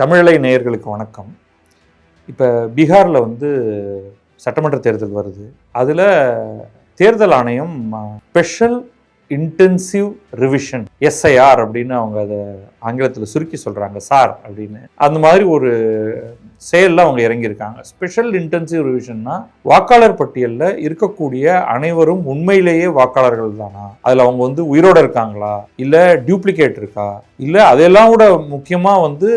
தமிழலை நேயர்களுக்கு வணக்கம். இப்போ பீகாரில் வந்து சட்டமன்ற தேர்தல் வருது. அதில் தேர்தல் ஆணையம் ஸ்பெஷல் இன்டென்சிவ் ரிவிஷன் எஸ்ஐஆர் அப்படின்னு அவங்க அதை ஆங்கிலத்தில் சுருக்கி சொல்கிறாங்க சார் அப்படின்னு. அந்த மாதிரி ஒரு செயலில் அவங்க இறங்கியிருக்காங்க. ஸ்பெஷல் இன்டென்சிவ் ரிவிஷன்னா வாக்காளர் பட்டியலில் இருக்கக்கூடிய அனைவரும் உண்மையிலேயே வாக்காளர்கள் தானா? அதில் அவங்க வந்து உயிரோட இருக்காங்களா? இல்லை டியூப்ளிகேட் இருக்கா? இல்லை அதெல்லாம் கூட முக்கியமாக வந்து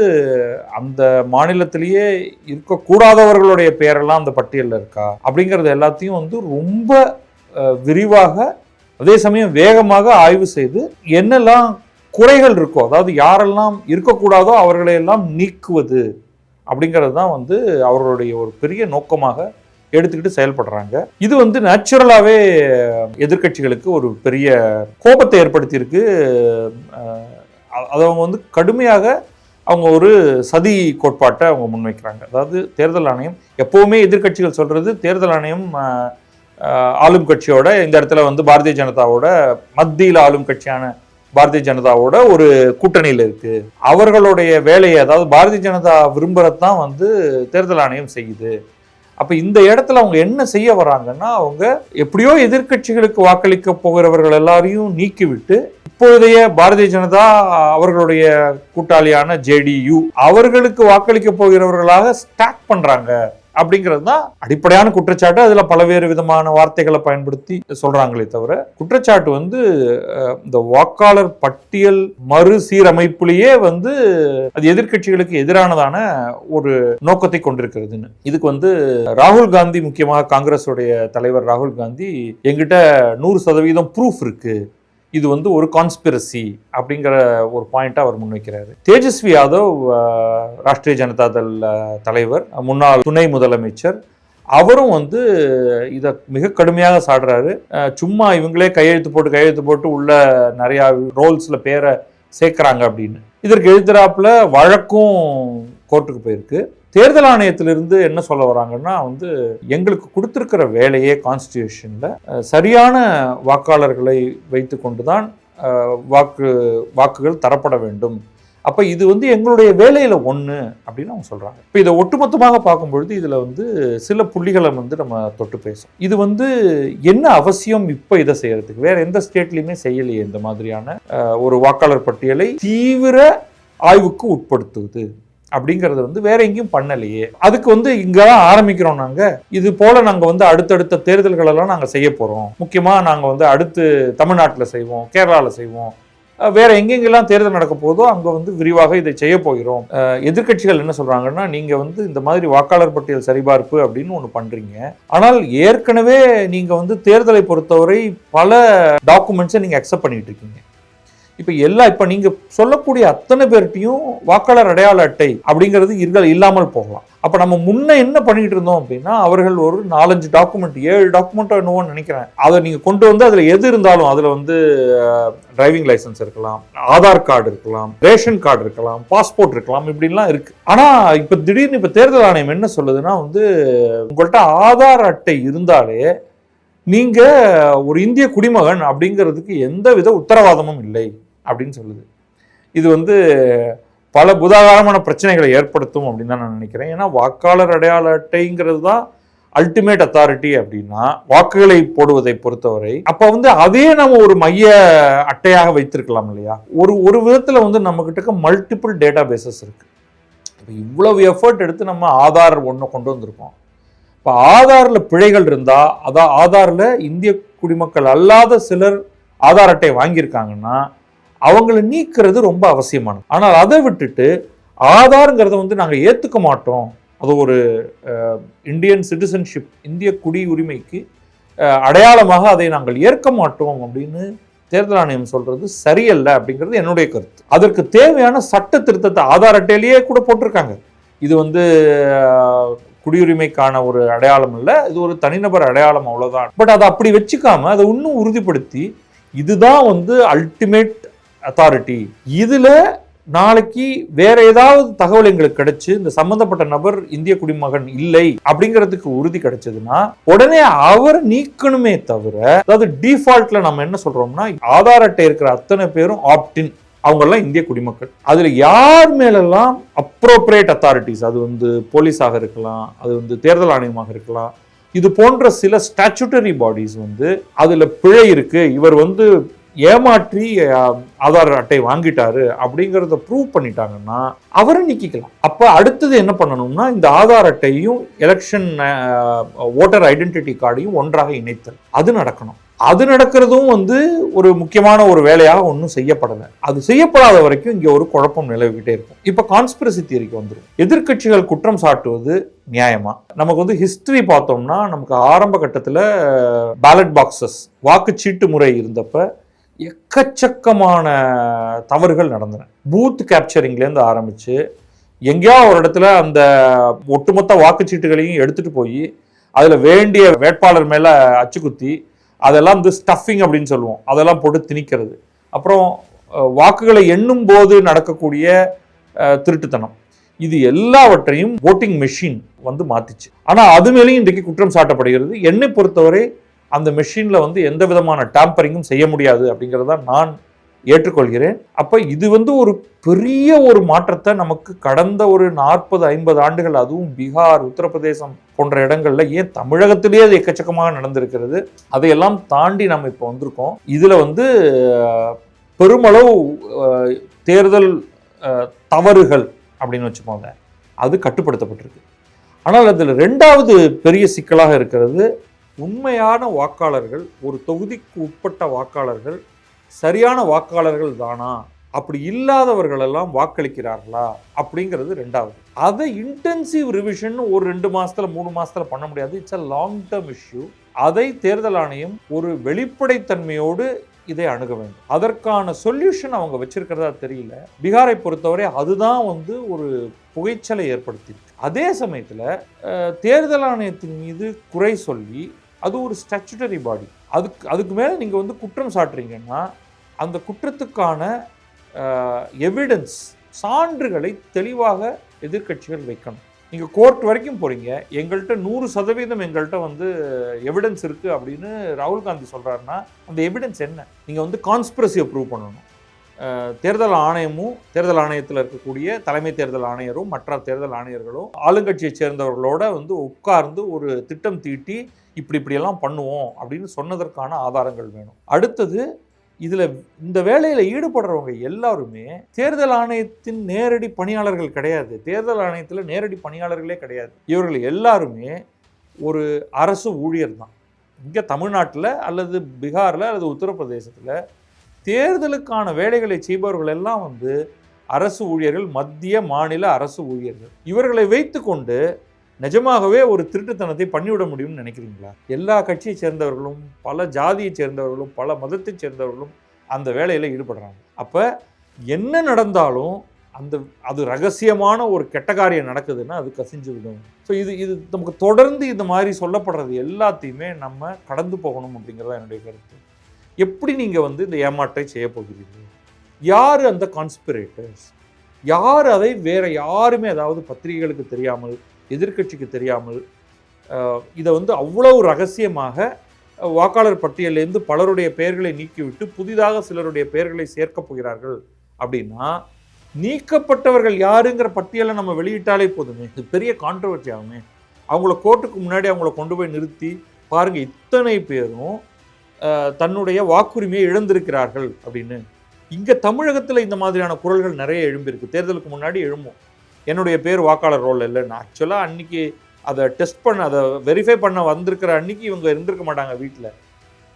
அந்த மாநிலத்திலேயே இருக்கக்கூடாதவர்களுடைய பெயரெல்லாம் அந்த பட்டியலில் இருக்கா? அப்படிங்கிறது எல்லாத்தையும் வந்து ரொம்ப விரிவாக அதே சமயம் வேகமாக ஆய்வு செய்து என்னெல்லாம் குறைகள் இருக்கோ அதாவது யாரெல்லாம் இருக்கக்கூடாதோ அவர்களை எல்லாம் நீக்குவது அப்படிங்கிறது தான் வந்து அவர்களுடைய ஒரு பெரிய நோக்கமாக எடுத்துக்கிட்டு செயல்படுறாங்க. இது வந்து நேச்சுரலாகவே எதிர்க்கட்சிகளுக்கு ஒரு பெரிய கோபத்தை ஏற்படுத்தியிருக்கு. அதை அவங்க வந்து கடுமையாக அவங்க ஒரு சதி கோட்பாட்டை அவங்க முன்வைக்கிறாங்க. அதாவது தேர்தல் ஆணையம் எப்போவுமே எதிர்க்கட்சிகள் சொல்கிறது தேர்தல் ஆணையம் ஆளும் கட்சியோட இந்த இடத்துல வந்து பாரதிய ஜனதாவோட மத்தியில் ஆளும் கட்சியான பாரதிய ஜனதாவோட ஒரு கூட்டணியில் இருக்கு. அவர்களுடைய வேலையை அதாவது பாரதிய ஜனதா விரும்புறதான் வந்து தேர்தல் ஆணையம் செய்யுது. அப்போ இந்த இடத்துல அவங்க என்ன செய்ய வராங்கன்னா அவங்க எப்படியோ எதிர்க்கட்சிகளுக்கு வாக்களிக்க போகிறவர்கள் எல்லாரையும் நீக்கிவிட்டு இப்போதைய பாரதிய ஜனதா அவர்களுடைய கூட்டாளியான ஜேடியு அவர்களுக்கு வாக்களிக்க போகிறவர்களாக ஸ்டாக் பண்றாங்க. அப்படிங்கிறது தான் அடிப்படையான குற்றச்சாட்டு. அதில் பல்வேறு விதமான வார்த்தைகளை பயன்படுத்தி சொல்கிறாங்களே தவிர குற்றச்சாட்டு வந்து இந்த வாக்காளர் பட்டியல் மறு சீரமைப்புலேயே வந்து அது எதிர்க்கட்சிகளுக்கு எதிரானதான ஒரு நோக்கத்தை கொண்டிருக்கிறதுன்னு. இதுக்கு வந்து ராகுல் காந்தி முக்கியமாக காங்கிரஸுடைய தலைவர் ராகுல் காந்தி எங்கிட்ட நூறு சதவீதம் ப்ரூஃப் இருக்குது இது வந்து ஒரு கான்ஸ்பிரசி அப்படிங்கிற ஒரு பாயிண்ட்டை அவர் முன்வைக்கிறாரு. தேஜஸ்வி யாதவ் ராஷ்டிரிய ஜனதா தள் தலைவர் முன்னாள் துணை முதலமைச்சர். அவரும் வந்து இதை மிக கடுமையாக சாடுறாரு. சும்மா இவங்களே கையெழுத்து போட்டு கையெழுத்து போட்டு உள்ள நிறையா ரோல்ஸில் பேரை சேர்க்குறாங்க அப்படின்னு. இதற்கு எழுதுறாப்புல வழக்கும் கோர்ட்டுக்கு போயிருக்கு. தேர்தல் ஆணையத்திலிருந்து என்ன சொல்ல வராங்கன்னா வந்து எங்களுக்கு கொடுத்துருக்கிற வேலையே கான்ஸ்டியூஷனில் சரியான வாக்காளர்களை வைத்து கொண்டு தான் வாக்கு வாக்குகள் தரப்பட வேண்டும். அப்போ இது வந்து எங்களுடைய வேலையில் ஒன்று அப்படின்னு அவங்க சொல்கிறாங்க இப்போ இதை ஒட்டுமொத்தமாக பார்க்கும்பொழுது இதில் வந்து சில புள்ளிகளை வந்து நம்ம தொட்டு பேசும் இது வந்து என்ன அவசியம் இப்போ இதை செய்கிறதுக்கு வேறு எந்த ஸ்டேட்லேயுமே செய்யலையே இந்த மாதிரியான ஒரு வாக்காளர் பட்டியலை தீவிர ஆய்வுக்கு உட்படுத்துவது. அப்படிங்கிறது வந்து வேற எங்கேயும் பண்ணலையே. அதுக்கு வந்து இங்கே தான் ஆரம்பிக்கிறோம் நாங்க. இது போல நாங்க வந்து அடுத்தடுத்த தேர்தல்கள் எல்லாம் நாங்க செய்ய போறோம். முக்கியமா நாங்க வந்து அடுத்து தமிழ்நாட்டில் செய்வோம் கேரளாவில் செய்வோம். வேற எங்கெங்கெல்லாம் தேர்தல் நடக்க போதோ அங்க வந்து விரிவாக இதை செய்ய போகிறோம். எதிர்கட்சிகள் எதிர்க்கட்சிகள் என்ன சொல்றாங்கன்னா நீங்க வந்து இந்த மாதிரி வாக்காளர் பட்டியல் சரிபார்ப்பு அப்படின்னு ஒன்று பண்றீங்க. ஆனால் ஏற்கனவே நீங்க வந்து தேர்தலை பொறுத்தவரை பல டாக்குமெண்ட்ஸை நீங்க அக்செப்ட் பண்ணிட்டு இருக்கீங்க. இப்போ எல்லா இப்போ நீங்கள் சொல்லக்கூடிய அத்தனை பேர்கிட்டையும் வாக்காளர் அடையாள அட்டை அப்படிங்கிறது இருக்க இல்லாமல் போகலாம். அப்போ நம்ம முன்ன என்ன பண்ணிட்டு இருந்தோம் அப்படின்னா அவர்கள் ஒரு நாலஞ்சு டாக்குமெண்ட் ஏழு டாக்குமெண்ட்டோ என்னவோன்னு நினைக்கிறேன். அதை நீங்கள் கொண்டு வந்து அதில் எது இருந்தாலும் அதில் வந்து டிரைவிங் லைசன்ஸ் இருக்கலாம் ஆதார் கார்டு இருக்கலாம் ரேஷன் கார்டு இருக்கலாம் பாஸ்போர்ட் இருக்கலாம் இப்படிலாம் இருக்கு. ஆனால் இப்போ திடீர்னு இப்போ தேர்தல் ஆணையம் என்ன சொல்லுதுன்னா வந்து உங்கள்கிட்ட ஆதார் அட்டை இருந்தாலே நீங்கள் ஒரு இந்திய குடிமகன் அப்படிங்கிறதுக்கு எந்த வித உத்தரவாதமும் இல்லை. அப்படின்னு சொல்லுது. இது வந்து பல புதாகாரமான பிரச்சனைகளை ஏற்படுத்தும் அப்படின்னு தான் நான் நினைக்கிறேன். ஏன்னா வாக்காளர் அடையாள அட்டைங்கிறது தான் அல்டிமேட் அத்தாரிட்டி அப்படின்னா வாக்குகளை போடுவதை பொறுத்தவரை அப்போ வந்து அதே நம்ம ஒரு மைய அட்டையாக வைத்திருக்கலாம் இல்லையா? ஒரு ஒரு விதத்தில் வந்து நம்ம மல்டிபிள் டேட்டா பேசஸ் இருக்குது இப்போ இவ்வளவு எஃபர்ட் எடுத்து நம்ம ஆதார் ஒன்று கொண்டு வந்திருக்கோம். இப்போ ஆதாரில் பிழைகள் இருந்தால் அதான் ஆதாரில் இந்திய குடிமக்கள் அல்லாத சிலர் ஆதார் அட்டை வாங்கியிருக்காங்கன்னா அவங்கள நீக்கிறது ரொம்ப அவசியமானது. ஆனால் அதை விட்டுட்டு ஆதாருங்கிறத வந்து நாங்கள் ஏற்றுக்க மாட்டோம். அது ஒரு இந்தியன் சிட்டிசன்ஷிப் இந்திய குடியுரிமைக்கு அடையாளமாக அதை நாங்கள் ஏற்க மாட்டோம் அப்படின்னு தேர்தல் ஆணையம் சொல்றது சரியல்ல அப்படிங்கிறது என்னுடைய கருத்து. அதற்கு தேவையான சட்ட திருத்தத்தை ஆதார் அட்டையிலேயே கூட போட்டிருக்காங்க. இது வந்து குடியுரிமைக்கான ஒரு அடையாளம் இல்லை. இது ஒரு தனிநபர் அடையாளம் அவ்வளோதான் பட் அதை அப்படி வச்சுக்காம அதை இன்னும் உறுதிப்படுத்தி இதுதான் வந்து அல்டிமேட் அத்தாரிட்டி இதில் நாளைக்கு வேற ஏதாவது தகவல் எங்களுக்கு கிடைச்சு இந்த சம்பந்தப்பட்ட நபர் இந்திய குடிமகன் இல்லை அப்படிங்கிறதுக்கு உறுதி கிடைச்சதுன்னா உடனே அவர் நீக்கணுமே தவிர அதாவது டிஃபால்ட்ல நம்ம என்ன சொல்றோம்னா ஆதார் அட்டை இருக்கிற அத்தனை பேரும் ஆப்டின் அவங்கெல்லாம் இந்திய குடிமக்கள். அதில் யார் மேலெல்லாம் அப்ரோப்ரியேட் அத்தாரிட்டிஸ் அது வந்து போலீஸாக இருக்கலாம் அது வந்து தேர்தல் ஆணையமாக இருக்கலாம். இது போன்ற சில ஸ்டாச்சுட்டரி பாடிஸ் வந்து அதில் பிழை இருக்குது இவர் வந்து ஏமாற்றி ஆதார் அட்டை வாங்கிட்டாரு அப்படிங்கிறத ப்ரூவ் பண்ணிட்டாங்கன்னா அவரை நீக்கிக்கலாம். அப்போ அடுத்தது என்ன பண்ணணும்னா இந்த ஆதார் அட்டையும் எலெக்ஷன் ஓட்டர் ஐடென்டிட்டி கார்டையும் ஒன்றாக இணைத்தல். அது நடக்கணும். அது நடக்கிறதும் வந்து ஒரு முக்கியமான ஒரு வேலையாக ஒன்றும் செய்யப்படலை. அது செய்யப்படாத வரைக்கும் இங்கே ஒரு குழப்பம் நிலவிக்கிட்டே இருக்கும். இப்போ கான்ஸ்பிரசி தியரிக்கு வந்துடும் எதிர்க்கட்சிகள் குற்றம் சாட்டுவது நியாயமா? நமக்கு வந்து ஹிஸ்டரி பார்த்தோம்னா நமக்கு ஆரம்ப கட்டத்தில் பேலட் பாக்ஸஸ் வாக்குச்சீட்டு முறை இருந்தப்ப எக்கச்சக்கமான தவறுகள் நடந்தன. பூத் கேப்சரிங்லேருந்து ஆரம்பித்து எங்கேயா ஒரு இடத்துல அந்த ஒட்டுமொத்த வாக்குச்சீட்டுகளையும் எடுத்துட்டு போய் அதில் வேண்டிய வேட்பாளர் மேலே அச்சுக்குத்தி அதெல்லாம் வந்து ஸ்டஃபிங் அப்படின்னு சொல்லுவோம். அதெல்லாம் போட்டு திணிக்கிறது. அப்புறம் வாக்குகளை எண்ணும் போது நடக்கக்கூடிய திருட்டுத்தனம். இது எல்லாவற்றையும் ஓட்டிங் மெஷின் வந்து மாத்திச்சு. ஆனால் அது மேலேயும் இன்றைக்கு குற்றம் சாட்டப்படுகிறது. என்னை பொறுத்தவரை அந்த மெஷினில் வந்து எந்த விதமான டேம்பரிங்கும் செய்ய முடியாது அப்படிங்கிறத நான் ஏற்றுக்கொள்கிறேன். அப்போ இது வந்து ஒரு பெரிய ஒரு மாற்றத்தை நமக்கு கடந்த ஒரு நாற்பது ஐம்பது ஆண்டுகள் அதுவும் பீகார் உத்தரப்பிரதேசம் போன்ற இடங்கள்ல ஏன் தமிழகத்திலேயே அது எக்கச்சக்கமாக நடந்திருக்கிறது அதையெல்லாம் தாண்டி நம்ம இப்போ வந்திருக்கோம். இதில் வந்து பெருமளவு தேர்தல் தவறுகள் அப்படின்னு வச்சுக்கோங்க. அது கட்டுப்படுத்தப்பட்டிருக்கு. ஆனால் அதில் ரெண்டாவது பெரிய சிக்கலாக இருக்கிறது உண்மையான வாக்காளர்கள் ஒரு தொகுதிக்கு உட்பட்ட வாக்காளர்கள் சரியான வாக்காளர்கள் தானா? அப்படி இல்லாதவர்கள் எல்லாம் வாக்களிக்கிறார்களா? அப்படிங்கிறது ரெண்டாவது. அதை இன்டென்சிவ் ரிவிஷன் ஒரு ரெண்டு மாதத்தில் மூணு மாதத்தில் பண்ண முடியாது. It's a long term issue அதை தேர்தல் ஆணையம் ஒரு வெளிப்படைத்தன்மையோடு இதை அணுக வேண்டும். அதற்கான சொல்யூஷன் அவங்க வச்சிருக்கிறதா தெரியல. பீகாரை பொறுத்தவரை அதுதான் வந்து ஒரு புகைச்சலை ஏற்படுத்தி அதே சமயத்தில் தேர்தல் ஆணையத்தின் மீது குறை சொல்லி அது ஒரு ஸ்டாச்சுட்டரி பாடி அதுக்கு அதுக்கு மேலே நீங்கள் வந்து குற்றம் சாட்டுறீங்கன்னா அந்த குற்றத்துக்கான எவிடன்ஸ் சான்றுகளை தெளிவாக எதிர்க்கட்சிகள் வைக்கணும். நீங்கள் கோர்ட் வரைக்கும் போகிறீங்க எங்கள்கிட்ட நூறு சதவீதம் எங்கள்கிட்ட வந்து எவிடன்ஸ் இருக்குது அப்படின்னு ராகுல் காந்தி சொல்கிறாருன்னா அந்த எவிடன்ஸ் என்ன? நீங்கள் வந்து கான்ஸ்பிரசியை ப்ரூவ் பண்ணணும். தேர்தல் ஆணையமும் தேர்தல் ஆணையத்தில் இருக்கக்கூடிய தலைமை தேர்தல் ஆணையரும் மற்ற தேர்தல் ஆணையர்களும் ஆளுங்கட்சியை சேர்ந்தவர்களோட வந்து உட்கார்ந்து ஒரு திட்டம் தீட்டி இப்படி இப்படியெல்லாம் பண்ணுவோம் அப்படின்னு சொன்னதற்கான ஆதாரங்கள் வேணும். அடுத்தது இதில் இந்த வேலையில் ஈடுபடுறவங்க எல்லாருமே தேர்தல் ஆணையத்தின் நேரடி பணியாளர்கள் கிடையாது. தேர்தல் ஆணையத்தில் நேரடி பணியாளர்களே கிடையாது. இவர்கள் எல்லாருமே ஒரு அரசு ஊழியர் தான். இங்கே தமிழ்நாட்டில் அல்லது பீகாரில் அல்லது உத்தரப்பிரதேசத்தில் தேர்தலுக்கான வேலைகளை செய்பவர்கள் எல்லாம் வந்து அரசு ஊழியர்கள் மத்திய மாநில அரசு ஊழியர்கள். இவர்களை வைத்துக்கொண்டு நிஜமாகவே ஒரு திருட்டுத்தனத்தை பண்ணிவிட முடியும்னு நினைக்கிறீங்களா? எல்லா கட்சியை சேர்ந்தவர்களும் பல ஜாதியை சேர்ந்தவர்களும் பல மதத்தை சேர்ந்தவர்களும் அந்த வேலையில் ஈடுபடுறாங்க. அப்போ என்ன நடந்தாலும் அந்த அது ரகசியமான ஒரு கெட்ட காரியம் நடக்குதுன்னா அது கசிஞ்சு விடும். ஸோ இது இது நமக்கு தொடர்ந்து இந்த மாதிரி சொல்லப்படுறது எல்லாத்தையுமே நம்ம கடந்து போகணும் அப்படிங்கிறதா என்னுடைய கருத்து. எப்படி நீங்கள் வந்து இந்த ஏமாற்றை செய்ய போகிறீர்கள்? யார் அந்த கான்ஸ்பிரேட்டர்ஸ் யார் அதை வேற யாருமே அதாவது பத்திரிகைகளுக்கு தெரியாமல் எதிர்க்கட்சிக்கு தெரியாமல் இதை வந்து அவ்வளவு ரகசியமாக வாக்காளர் பட்டியலிருந்து பலருடைய பெயர்களை நீக்கிவிட்டு புதிதாக சிலருடைய பெயர்களை சேர்க்கப் போகிறார்கள் அப்படின்னா நீக்கப்பட்டவர்கள் யாருங்கிற பட்டியலை நம்ம வெளியிட்டாலே போதுமே. இது பெரிய கான்ட்ரவர்சி ஆகுமே அவங்கள கோர்ட்டுக்கு முன்னாடி அவங்கள கொண்டு போய் நிறுத்தி பாருங்கள் இத்தனை பேரும் தன்னுடைய வாக்குரிமையை இழந்திருக்கிறார்கள் அப்படின்னு. இங்கே தமிழகத்தில் இந்த மாதிரியான குரல்கள் நிறைய எழும்பியிருக்கு தேர்தலுக்கு முன்னாடி எழும்பும். என்னுடைய பேர் வாக்காளர் ரோல் இல்லைன்னு ஆக்சுவலாக அன்றைக்கி அதை டெஸ்ட் பண்ண அதை வெரிஃபை பண்ண வந்திருக்கிற அன்னைக்கு இவங்க இருந்திருக்க மாட்டாங்க வீட்டில்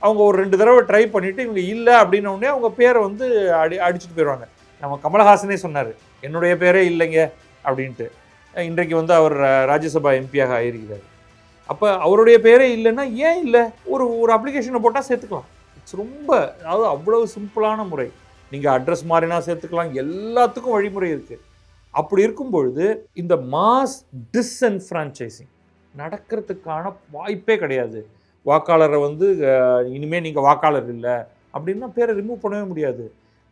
அவங்க ஒரு ரெண்டு தடவை ட்ரை பண்ணிவிட்டு இவங்க இல்லை அப்படின்னோடனே அவங்க பேரை வந்து அடி அடிச்சுட்டு போயிடுவாங்க. நம்ம கமலஹாசனே சொன்னார். என்னுடைய பேரே இல்லைங்க அப்படின்ட்டு. இன்றைக்கு வந்து அவர் ராஜ்யசபா எம்பியாக ஆயிருக்கிறார். அப்போ அவருடைய பேரே இல்லைன்னா ஏன் இல்லை? ஒரு ஒரு அப்ளிகேஷனை போட்டால் சேர்த்துக்கலாம். இட்ஸ் ரொம்ப அதாவது அவ்வளவு சிம்பிளான முறை. நீங்கள் அட்ரஸ் மாறினா சேர்த்துக்கலாம். எல்லாத்துக்கும் வழிமுறை இருக்குது அப்படி இருக்கும் பொழுது இந்த மாஸ் டிஸ்என்ஃப்ரான்ச்சைசிங் நடக்கிறதுக்கான வாய்ப்பே கிடையாது. வாக்காளரை வந்து இனிமேல் நீங்கள் வாக்காளர் இல்லை அப்படின்னா பேரை ரிமூவ் பண்ணவே முடியாது.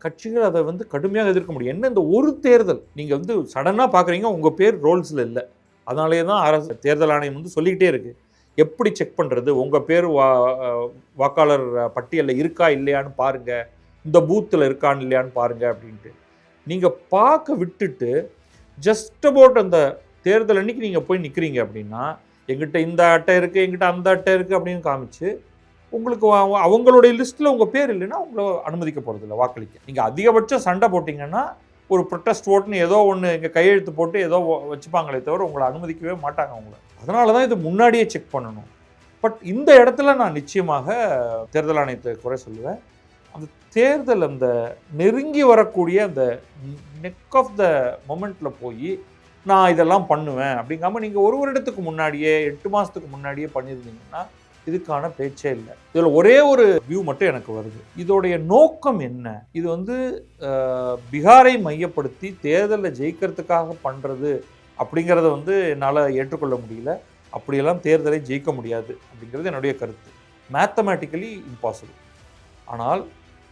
கட்சிகள் அதை வந்து கடுமையாக எதிர்க்க முடியும். என்ன இந்த ஒரு தேர்தல்? நீங்கள் வந்து சடனாக பார்க்குறீங்க உங்கள் பேர் ரோல்ஸில் இல்லை. அதனாலேயே தான் அரசு தேர்தல் ஆணையம் வந்து சொல்லிக்கிட்டே இருக்குது எப்படி செக் பண்ணுறது உங்கள் பேர் வா வாக்காளர் பட்டியலில் இருக்கா இல்லையான்னு பாருங்கள் இந்த பூத்தில் இருக்கான்னு இல்லையான்னு பாருங்கள் அப்படின்ட்டு. நீங்கள் பார்க்க விட்டுட்டு ஜஸ்ட் அபவுட் அந்த தேர்தல் அன்னைக்கு நீங்கள் போய் நிற்கிறீங்க அப்படின்னா எங்கிட்ட இந்த அட்டை இருக்குது எங்கிட்ட அந்த அட்டை இருக்குது அப்படின்னு காமிச்சு உங்களுக்கு அவங்களுடைய லிஸ்ட்டில் உங்கள் பேர் இல்லைன்னா உங்களை அனுமதிக்க போகிறதில்ல வாக்களிக்க. நீங்கள் அதிகபட்சம் சண்டை போட்டிங்கன்னா ஒரு ப்ரொட்டஸ்ட் ஓட்டுன்னு ஏதோ ஒன்று இங்கே கையெழுத்து போட்டு ஏதோ வச்சுப்பாங்களே தவிர உங்களை அனுமதிக்கவே மாட்டாங்க அவங்கள. அதனால தான் இது முன்னாடியே செக் பண்ணணும். பட் இந்த இடத்துல நான் நிச்சயமாக தேர்தல் ஆணையத்தை குறை சொல்லுவேன். அந்த தேர்தல் அந்த நெருங்கி வரக்கூடிய அந்த நெக் ஆஃப் த மொமெண்ட்டில் போய் நான் இதெல்லாம் பண்ணுவேன். அப்படிங்காம நீங்கள் ஒரு வருடத்துக்கு முன்னாடியே எட்டு மாதத்துக்கு முன்னாடியே பண்ணியிருந்தீங்கன்னா இதுக்கான பேச்சே இல்லை. இதில் ஒரே ஒரு வியூ மட்டும் எனக்கு வருது. இதோடைய நோக்கம் என்ன? இது வந்து பீகாரை மையப்படுத்தி தேர்தலில் ஜெயிக்கிறதுக்காக பண்ணுறது அப்படிங்கிறத வந்து என்னால் ஏற்றுக்கொள்ள முடியல. அப்படியெல்லாம் தேர்தலை ஜெயிக்க முடியாது அப்படிங்கிறது என்னுடைய கருத்து. மேத்தமேட்டிக்கலி இம்பாசிபிள் ஆனால்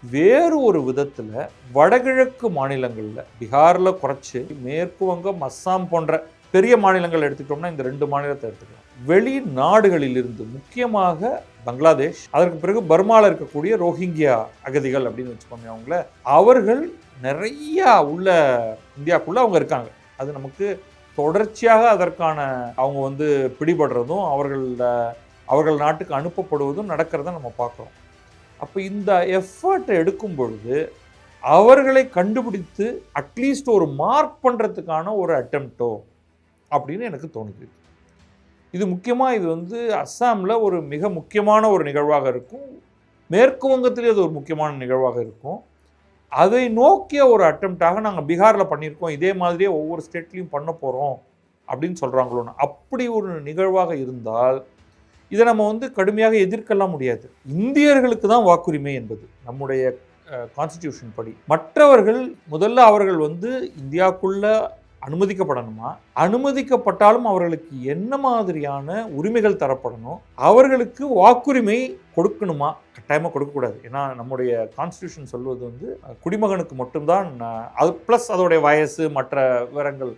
வேறு ஒரு விதத்தில் வடகிழக்கு மாநிலங்களில் பீகாரில் குறைச்சி மேற்கு வங்கம் அஸ்ஸாம் போன்ற பெரிய மாநிலங்கள் எடுத்துக்கிட்டோம்னா இந்த ரெண்டு மாநிலத்தை எடுத்துக்கலாம். வெளிநாடுகளிலிருந்து முக்கியமாக பங்களாதேஷ் அதற்கு பிறகு பர்மாவில் இருக்கக்கூடிய ரோஹிங்கியா அகதிகள் அப்படின்னு வச்சுக்கோங்க அவங்கள அவர்கள் நிறையா உள்ள இந்தியாக்குள்ளே அவங்க இருக்காங்க. அது நமக்கு தொடர்ச்சியாக அதற்கான அவங்க வந்து பிடிபடுறதும் அவர்கள் அவர்கள் நாட்டுக்கு அனுப்பப்படுவதும் நடக்கிறத நம்ம பார்க்குறோம். அப்போ இந்த எஃபர்ட் எடுக்கும் பொழுது அவர்களை கண்டுபிடித்து அட்லீஸ்ட் ஒரு மார்க் பண்ணுறதுக்கான ஒரு அட்டம்ப்டோ அப்படின்னு எனக்கு தோணுது. இது முக்கியமாக இது வந்து அஸ்ஸாமில் ஒரு மிக முக்கியமான ஒரு நிகழ்வாக இருக்கும். மேற்கு வங்கத்திலே அது ஒரு முக்கியமான நிகழ்வாக இருக்கும். அதை நோக்கிய ஒரு அட்டம்ப்டாக நாங்கள் பீகாரில் பண்ணியிருக்கோம். இதே மாதிரியே ஒவ்வொரு ஸ்டேட்லேயும் பண்ண போகிறோம் அப்படின்னு சொல்கிறாங்களோன்னு அப்படி ஒரு நிகழ்வாக இருந்தால் இதை நம்ம வந்து கடுமையாக எதிர்க்கலாம் முடியாது. இந்தியர்களுக்கு தான் வாக்குரிமை என்பது நம்முடைய கான்ஸ்டிடியூஷன் படி. மற்றவர்கள் முதல்ல அவர்கள் வந்து இந்தியாவுக்குள்ள அனுமதிக்கப்படணுமா? அனுமதிக்கப்பட்டாலும் அவர்களுக்கு என்ன மாதிரியான உரிமைகள் தரப்படணும்? அவர்களுக்கு வாக்குரிமை கொடுக்கணுமா? கட்டாயமாக கொடுக்கக்கூடாது. ஏன்னா நம்முடைய கான்ஸ்டியூஷன் சொல்வது வந்து குடிமகனுக்கு மட்டும்தான் அது ப்ளஸ் அதோடைய வயசு மற்ற விவரங்கள்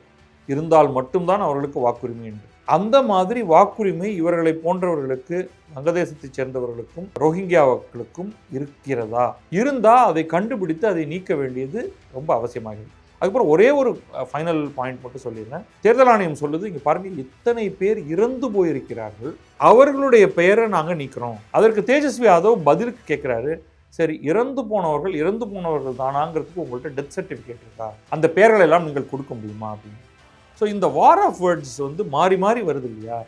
இருந்தால் மட்டும்தான் அவர்களுக்கு வாக்குரிமை என்று. அந்த மாதிரி வாக்குரிமை இவர்களை போன்றவர்களுக்கு வங்கதேசத்தைச் சேர்ந்தவர்களுக்கும் ரோஹிங்கியாக்களுக்கும் இருக்கிறதா? இருந்தால் அதை கண்டுபிடித்து அதை நீக்க வேண்டியது ரொம்ப அவசியமாகிறது அதுக்கப்புறம் ஒரே ஒரு ஃபைனல் பாயிண்ட் மட்டும் சொல்லிடுறேன். தேர்தல் ஆணையம் சொல்லுது இங்கே பாருங்க இத்தனை பேர் இறந்து போயிருக்கிறார்கள். அவர்களுடைய பெயரை நாங்கள் நீக்கிறோம். அதற்கு தேஜஸ்வி யாதவ் பதிலுக்கு கேட்குறாரு. சரி இறந்து போனவர்கள் இறந்து போனவர்கள் தானாங்கிறதுக்கு உங்கள்கிட்ட டெத் சர்டிஃபிகேட் இருக்கா? அந்த பெயர்களை எல்லாம் நீங்கள் கொடுக்க முடியுமா? அப்படின்னு. ஸோ இந்த வார் ஆஃப் வேர்ட்ஸ் வந்து மாறி மாறி வருது இல்லையா?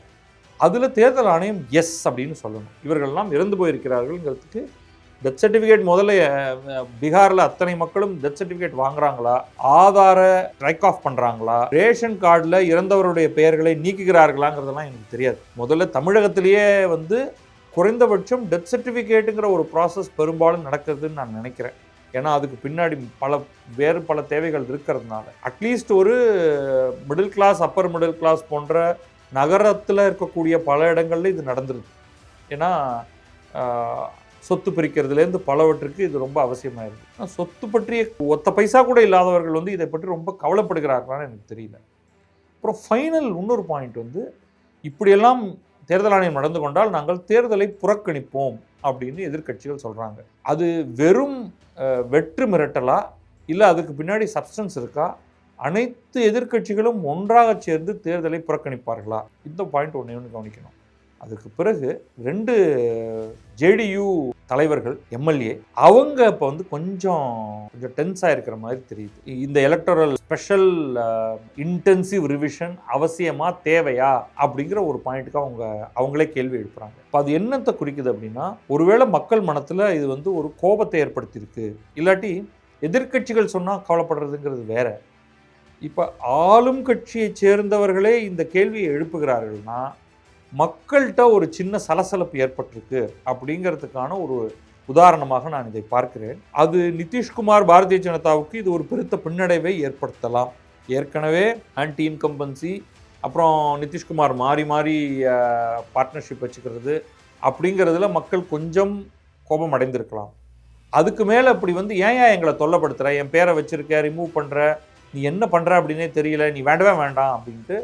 அதில் தேர்தல் ஆணையம் எஸ் அப்படின்னு சொல்லணும். இவர்கள்லாம் இறந்து போயிருக்கிறார்கள்ங்கிறதுக்கு டெத் சர்டிஃபிகேட் முதல்ல பீகாரில் அத்தனை மக்களும் டெத் சர்டிஃபிகேட் வாங்குறாங்களா? ஆதார ஸ்ட்ரைக் ஆஃப் பண்ணுறாங்களா ரேஷன் கார்டில் இறந்தவருடைய பெயர்களை நீக்குகிறார்களாங்கிறதெல்லாம் எனக்கு தெரியாது. முதல்ல தமிழகத்திலேயே வந்து குறைந்தபட்சம் டெத் சர்டிஃபிகேட்டுங்கிற ஒரு ப்ராசஸ் பெரும்பாலும் நடக்கிறதுன்னு நான் நினைக்கிறேன். ஏன்னா அதுக்கு பின்னாடி பல வேறு பல தேவைகள் இருக்கிறதுனால. அட்லீஸ்ட் ஒரு middle class upper middle class போன்ற நகரத்தில் இருக்கக்கூடிய பல இடங்கள்ல இது நடந்துருது ஏன்னா சொத்து பிரிக்கிறதுலேருந்து பலவற்றுக்கு இது ரொம்ப அவசியமாயிருது. ஆனா, சொத்து பற்றிய ஒத்த பைசா கூட இல்லாதவர்கள் வந்து இதை பற்றி ரொம்ப கவலைப்படுகிறார்களான்னு எனக்கு தெரியல. அப்புறம் ஃபைனல் இன்னொரு பாயிண்ட் வந்து இப்படியெல்லாம் தேர்தல் ஆணையம் நடந்து கொண்டால் நாங்கள் தேர்தலை புறக்கணிப்போம் அப்படின்னு எதிர்க்கட்சிகள் சொல்கிறாங்க அது வெறும் வெற்று மிரட்டலா? இல்லை அதுக்கு பின்னாடி சப்ஸ்டன்ஸ் இருக்கா? அனைத்து எதிர்க்கட்சிகளும் ஒன்றாக சேர்ந்து தேர்தலை புறக்கணிப்பார்களா? இந்த பாயிண்ட் ஒன்றையும் ஒன்று கவனிக்கணும். அதுக்கு பிறகு ரெண்டு ஜேடியு தலைவர்கள் எம்எல்ஏ அவங்க இப்போ வந்து கொஞ்சம் கொஞ்சம் டென்ஸாக இருக்கிற மாதிரி தெரியுது. இந்த எலக்டோரல் ஸ்பெஷல் இன்டென்சிவ் ரிவிஷன் அவசியமா தேவையா? அப்படிங்கிற ஒரு பாயிண்ட்டுக்கு அவங்க அவங்களே கேள்வி எழுப்புறாங்க. இப்போ அது என்னத்தை குறிக்குது அப்படின்னா ஒருவேளை மக்கள் மனத்தில் இது வந்து ஒரு கோபத்தை ஏற்படுத்தியிருக்கு. இல்லாட்டி எதிர்க்கட்சிகள் சொன்னால் கவலைப்படுறதுங்கிறது வேற. இப்போ ஆளும் கட்சியை சேர்ந்தவர்களே இந்த கேள்வியை எழுப்புகிறார்கள்னா மக்கள்கிட்ட ஒரு சின்ன சலசலப்பு ஏற்பட்டிருக்கு அப்படிங்கிறதுக்கான ஒரு உதாரணமாக நான் இதை பார்க்கிறேன். அது நிதிஷ்குமார் பாரதிய ஜனதாவுக்கு இது ஒரு பெருத்த பின்னடைவை ஏற்படுத்தலாம். ஏற்கனவே ஆன்டி இன்கம்பன்சி அப்புறம் நிதிஷ்குமார் மாறி மாறி பார்ட்னர்ஷிப் வச்சுக்கிறது அப்படிங்கிறதுல மக்கள் கொஞ்சம் கோபம் அடைந்திருக்கலாம். அதுக்கு மேலே அப்படி வந்து ஏன் ஏன் எங்களை தொல்லப்படுத்துகிற என் பேரை வச்சுருக்க ரிமூவ் பண்ணுற நீ என்ன பண்ணுற அப்படின்னே தெரியல. நீ வேண்டவே வேண்டாம் அப்படின்ட்டு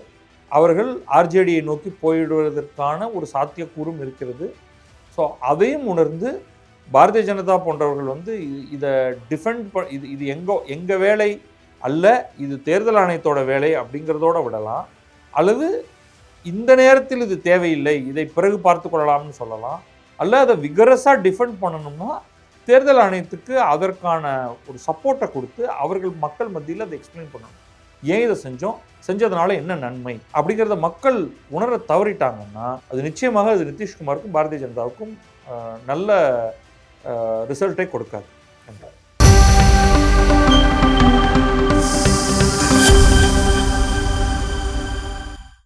அவர்கள் ஆர்ஜேடியை நோக்கி போயிடுவதற்கான ஒரு சாத்தியக்கூறும் இருக்கிறது. ஸோ அதையும் உணர்ந்து பாரதிய ஜனதா போன்றவர்கள் வந்து இதை டிஃபெண்ட் ப இது இது எங்கோ எங்கள் வேலை அல்ல இது தேர்தல் ஆணையத்தோட வேலை அப்படிங்கிறதோட விடலாம். அல்லது இந்த நேரத்தில் இது தேவையில்லை இதை பிறகு பார்த்து கொள்ளலாம்னு சொல்லலாம். அல்ல அதை விகரஸாக டிஃபெண்ட் பண்ணணும்னா தேர்தல் ஆணையத்துக்கு அதற்கான ஒரு சப்போர்ட்டை கொடுத்து அவர்கள் மக்கள் மத்தியில் அதை எக்ஸ்பிளைன் பண்ணணும். ஏன் இதை செஞ்சோம்? செஞ்சதுனால என்ன நன்மை? அப்படிங்கிறத மக்கள் உணர தவறிட்டாங்கன்னா அது நிச்சயமாக அது நிதிஷ்குமாருக்கும் பாரதிய ஜனதாவுக்கும் நல்ல ரிசல்ட்டை கொடுக்காது